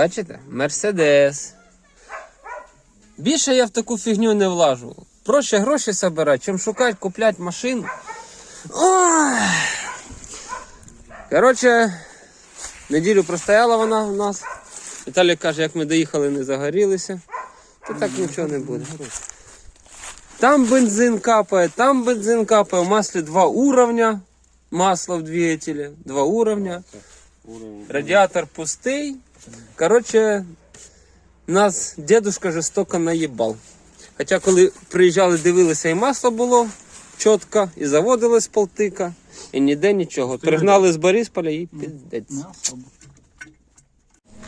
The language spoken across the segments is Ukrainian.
Бачите? Мерседес. Більше я в таку фігню не влажу. Проще гроші собирати, чим шукати, купляти машину. Ой. Коротше, неділю простояла вона у нас. Віталій каже, як ми доїхали, не загорілися, то так нічого не буде. Там бензин капає, там бензин капає, в маслі два уровня. Масло в двигателе, два уровня. Радіатор пустий. Коротше, нас дедушка жорстоко наїбав. Хоча коли приїжджали, дивилися, і масло було чітко, і заводилось полтика, і ніде нічого. Пригнали з Борисполя і піздець.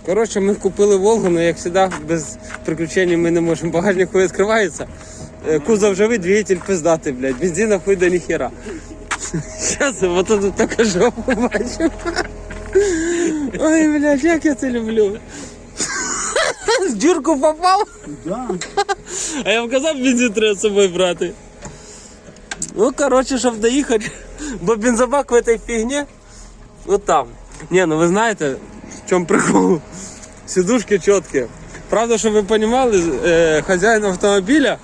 Коротше, ми купили Волгу, але як завжди, без приключень ми не можемо. Багажник хуй відкривається. Е, Кузов живий, двигатель пиздатий, блядь. Бензина хуй до ніхера. Зараз вот тут така жопу бачу. Ой, блядь, як я це люблю. З дірку попав. Да. А я вам казав, бензин треба з собою брати. Ну, коротше, щоб доїхати, бо бензобак в этой фігні, вот там. Не, ну ви знаєте, в чому прикол? Сидушки чіткі. Правда, щоб ви розуміли, е, хазяїн автомобіля,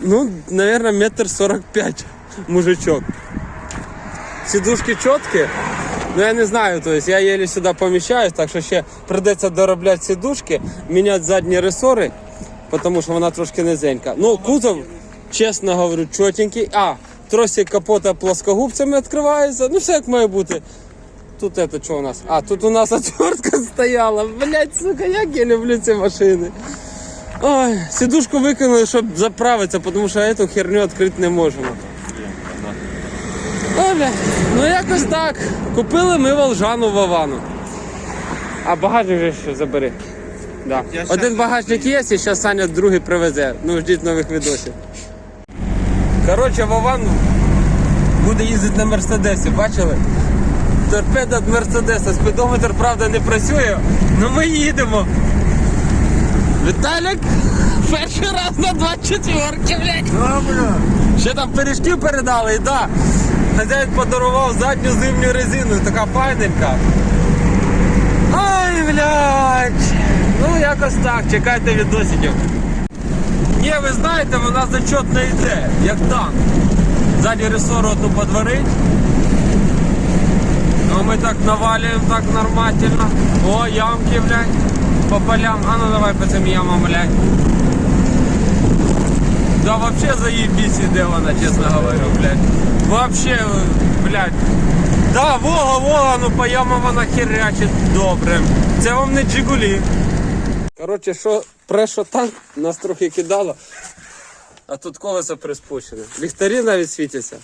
ну, наверное, метр сорок пять мужичок. Сидушки чіткі, Ну я не знаю, то есть я еле сюди поміщаюсь, так що ще придеться доробляти сидушки, міняти задні ресори, тому що вона трошки низенька. Ну, кузов, чесно говорю, чотенький. А, тросик капота плоскогубцями відкривається, ну все як має бути. Тут это что у нас? А, тут у нас отвертка стояла. Блять, сука, як я люблю ці машини. Ой, сидушку викинули, щоб заправитися, тому що эту херню відкрити не можемо. Оля, ну якось так. Купили ми волжану Вовану. А багажник вже ще забери. Да. Один багажник є, і зараз Саня другий привезе. Ну, ждіть нових відосів. Коротше, Вован буде їздити на Мерседесі, бачили? Торпеда від Мерседеса, спідометр, правда, не працює, але ми їдемо. Віталік, перший раз на 24, блядь. Да, бля. Ще там пиріжків передали, і да. Хазяїн подарував задню зимню резину, така файненька. Ай, блядь. Ну якось так, чекайте відосиків. Ні, ви знаєте, вона зачетно йде, як танк. Ззаді ресору одну подварить. Ну ми так навалюємо так нормально. О, ямки, блядь. По полям. А ну давай по цим ямам, блядь. Да вообще заебись іде вона, чесно говорю, блядь. Вообще, блядь. Да, Вога, Вога, ну по ямам вона херячить добре. Це вам не Джигулі. Коротше, що прешо танк, нас трохи кидало. А тут колесо приспущене. Ліхтарі навіть світяться.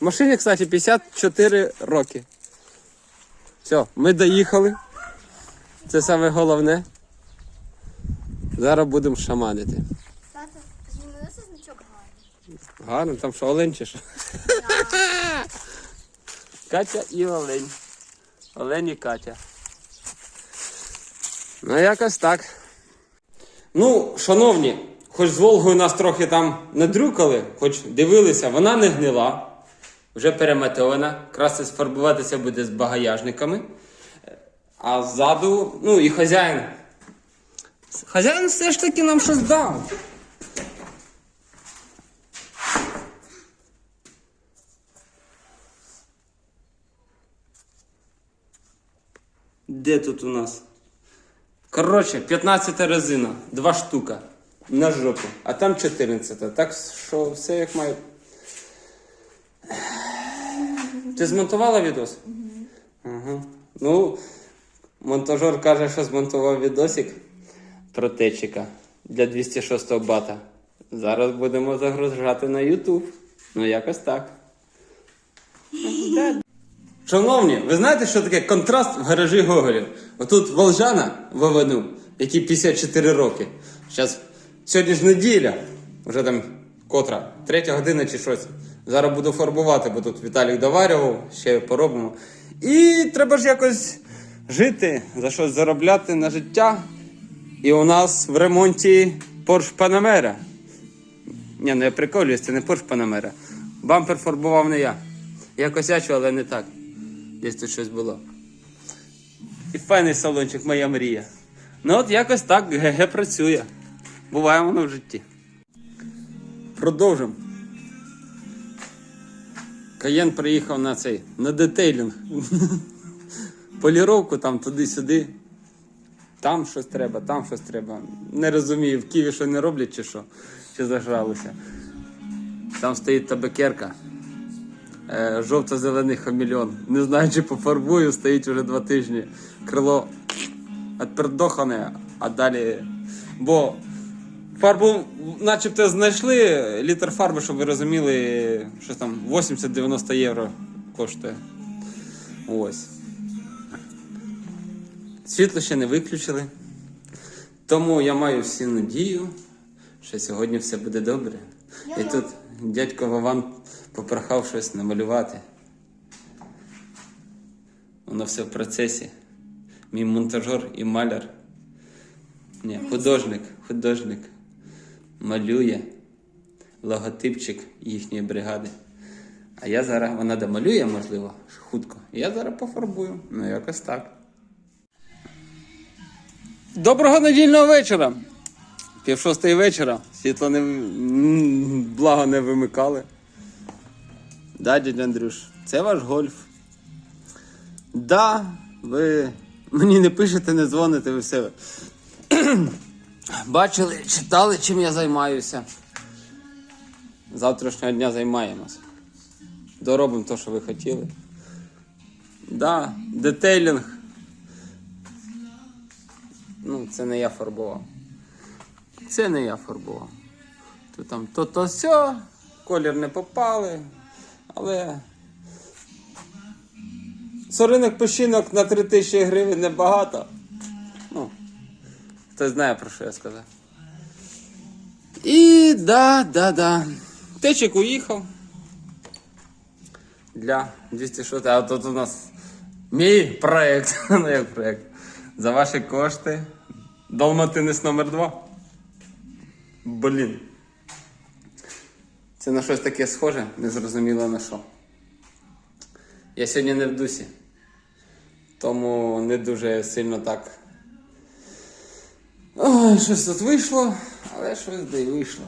Машині, кстати, 54 роки. Все, ми доїхали. Це саме головне. Зараз будемо шаманити. Гарно, там що, олень чи що? Катя і олень. Олень і Катя. Ну, якось так. Ну, шановні, хоч з Волгою нас трохи там надрюкали, хоч дивилися, вона не гнила, вже переметована. Краще сфарбуватися буде з багаяжниками. А ззаду, ну і хазяїн. Хазяїн все ж таки нам щось дав. Де тут у нас? Коротше, 15 резина, два штука на жопу, а там 14. Так що все як має. Ти змонтувала відос? Ага. Ну, монтажер каже, що змонтував відосик про течика для 206 бата. Зараз будемо загружати на YouTube. Ну, якось так. Шановні, ви знаєте, що таке контраст в гаражі Гоголів? Отут Волжана Вовану, який 54 роки. Зараз сьогодні ж неділя, вже там котра, третя година чи щось. Зараз буду фарбувати, бо тут Віталік доварював, ще поробимо. І треба ж якось жити, за щось заробляти на життя. І у нас в ремонті Porsche Panamera. Ні, ну я приколююсь, це не Porsche Panamera. Бампер фарбував не я. Я косячу, але не так. Десь тут щось було. І файний салончик, моя мрія. Ну от якось так ГГ працює. Буває воно в житті. Продовжимо. Каєн приїхав на цей на детейлінг. Поліровку там туди-сюди. Там щось треба, там щось треба. Не розумію, в Києві що не роблять чи що, чи зажралися. Там стоїть табакерка. Е, жовто-зелений хамільон. Не знаю, чи пофарбую, стоїть вже два тижні. Крило отпердохане, а далі. Бо фарбу начебто знайшли літр фарби, щоб ви розуміли, що там 80-90 євро коштує. Ось. Світло ще не виключили. Тому я маю всі надію, що сьогодні все буде добре. І тут дядько Вован попрохав щось намалювати. Воно все в процесі. Мій монтажер і маляр. Ні, художник, художник малює логотипчик їхньої бригади. А я зараз, вона домалює, можливо, хутко. Я зараз пофарбую. Ну, якось так. Доброго недільного вечора. Пів шостої вечора. Світло не благо не вимикали. Да, дядь Андрюш, це ваш гольф. Да, ви мені не пишете, не дзвоните, ви все. Бачили, читали, чим я займаюся. Завтрашнього дня займаємось. Доробимо те, що ви хотіли. Да, детейлінг. Ну, це не я фарбував. Це не я фарбував. То там то то все, колір не попали, але. Соринок пещинок на 3000 гривень небагато. Ну, хтось знає про що я сказав. І да, да, да. Течик уїхав. Для 206. А тут у нас мій проєкт. ну як проєкт. За ваші кошти. Далматинець номер 2. Блін. Це на щось таке схоже, незрозуміло на що. Я сьогодні не в дусі. Тому не дуже сильно так. Ой, щось тут вийшло, але щось де й вийшло.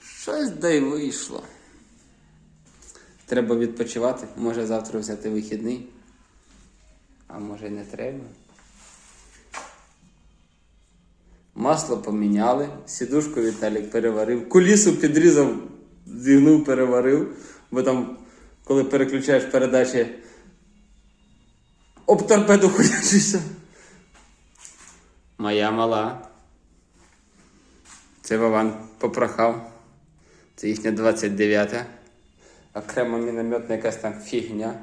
Щось де й вийшло. Треба відпочивати. Може завтра взяти вихідний. А може не треба. Масло поміняли, сідушку Віталік переварив, кулісу підрізав, зігнув, переварив, бо там, коли переключаєш передачі, об торпеду ходячишся. Моя мала. Це Вован попрохав. Це їхня 29-та. Окремо мінометна якась там фігня.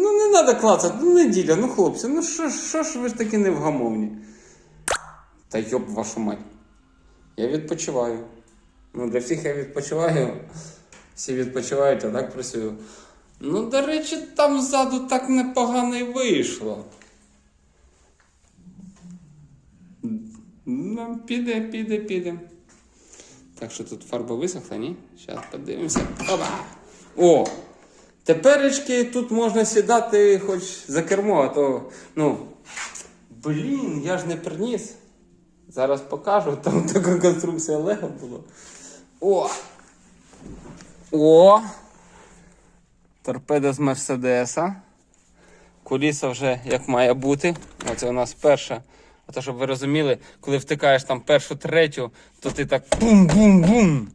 Ну не треба клацати, ну неділя, ну хлопці, ну що, що ж ви ж такі невгамовні? Та йоб вашу мать. Я відпочиваю. Ну, для всіх я відпочиваю. Всі відпочивають, а так працюю. Ну, до речі, там ззаду так непогано й вийшло. Ну, піде, піде, піде. Так що тут фарба висохла, ні? Зараз подивимося. Опа! О! Теперечки тут можна сідати хоч за кермо, а то, ну. Блін, я ж не приніс. Зараз покажу, там така конструкція Лего була. О! О! Торпеда з Мерседеса. Куліса вже як має бути. Оце у нас перша. А то, щоб ви розуміли, коли втикаєш там першу, третю, то ти так бум-бум-бум.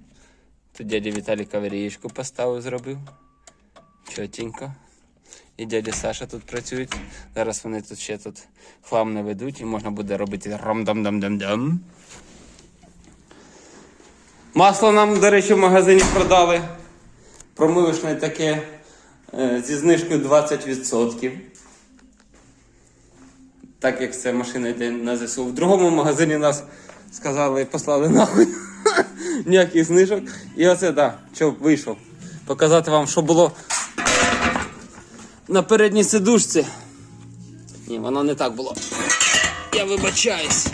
Тут дядя Віталій каварієчку поставив, зробив. Чотенько. І дядя Саша тут працюють. Зараз вони тут ще тут хлам не ведуть і можна буде робити ром-дам-дам-дам-дам. Масло нам, до речі, в магазині продали. Промивочне таке е, зі знижкою 20%. Так як це машина йде на ЗСУ. В другому магазині нас сказали, послали нахуй. Ніяких знижок. І оце, так, да, що вийшов. Показати вам, що було на передній сидушці. Ні, воно не так було. Я вибачаюсь.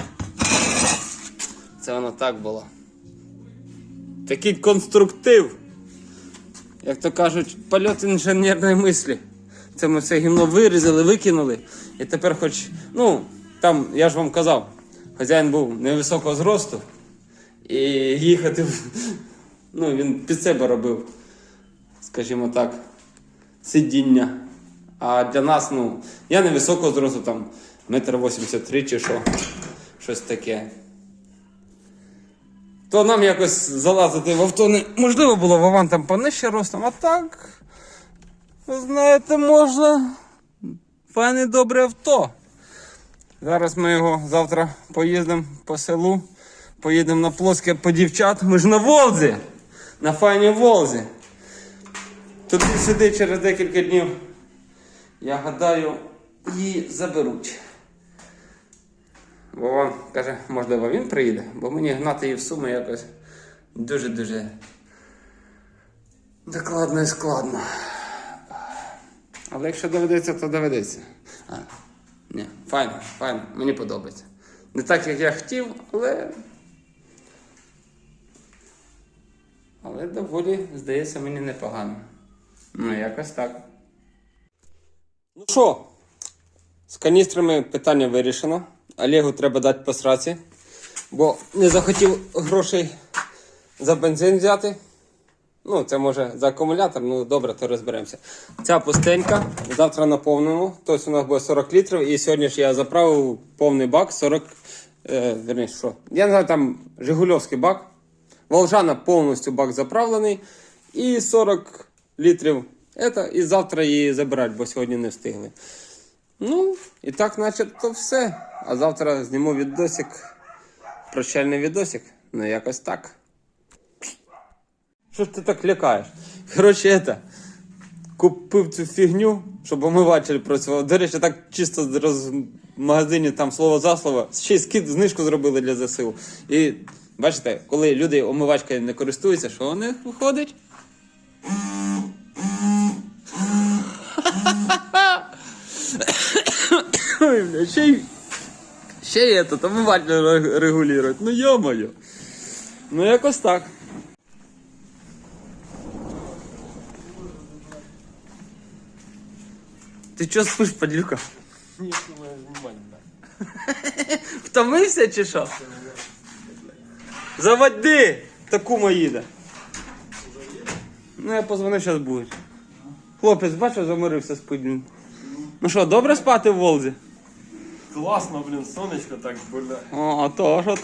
Це воно так було. Такий конструктив. як то кажуть, польот інженерної мислі. Це ми все гімно вирізали, викинули. І тепер хоч, ну, там, я ж вам казав, хазяїн був невисокого зросту. І їхати, ну, він під себе робив, скажімо так, сидіння. А для нас, ну, я невисокого зросту, там, метр вісімдесят три чи що, щось таке. То нам якось залазити в авто неможливо було, Вован там понижче ростом, а так, знаєте, можна. Файне добре авто. Зараз ми його завтра поїздимо по селу, поїдемо на плоске по дівчат. Ми ж на Волзі, на файній Волзі. Туди-сюди через декілька днів, я гадаю, її заберуть. Вован каже, можливо, він приїде, бо мені гнати її в суми якось дуже-дуже докладно і складно. Але якщо доведеться, то доведеться. А, ні, файно, файно, мені подобається. Не так, як я хотів, але. Але доволі, здається, мені непогано. Ну, якось так. Ну що, з каністрами питання вирішено. Олегу треба дати по сраці, бо не захотів грошей за бензин взяти. Ну, це може за акумулятор, ну добре, то розберемося. Ця пустенька, завтра наповнимо. Тобто у нас буде 40 літрів, і сьогодні ж я заправив повний бак 40. Е, верніше, що? Я не знаю, там Жигульовський бак. Волжана повністю бак заправлений. І 40 літрів. Это, і завтра її забирати, бо сьогодні не встигли. Ну, і так, начебто, все. А завтра зніму відосик. Прощальний відосик. Ну, якось так. Що ж ти так лякаєш? Коротше, это, купив цю фігню, щоб омиватель працював. До речі, так чисто роз... в магазині там слово за слово. Ще й скид, знижку зробили для ЗСУ. І бачите, коли люди омивачкою не користуються, що у них виходить? Ой, бля, ще й ще й этот, омиватель ре- регулюють. Ну йо-моє. Ну якось так. Ти чого спиш, падлюка? Ні, моє знімання. Втомився чи що? Заводи! Таку їде. Ну я позвонив, зараз буде. Хлопець, бачив, замирився з підлім. Ну що, добре спати в Волзі? Класно, блін, сонечко так бля. О, а то ж, а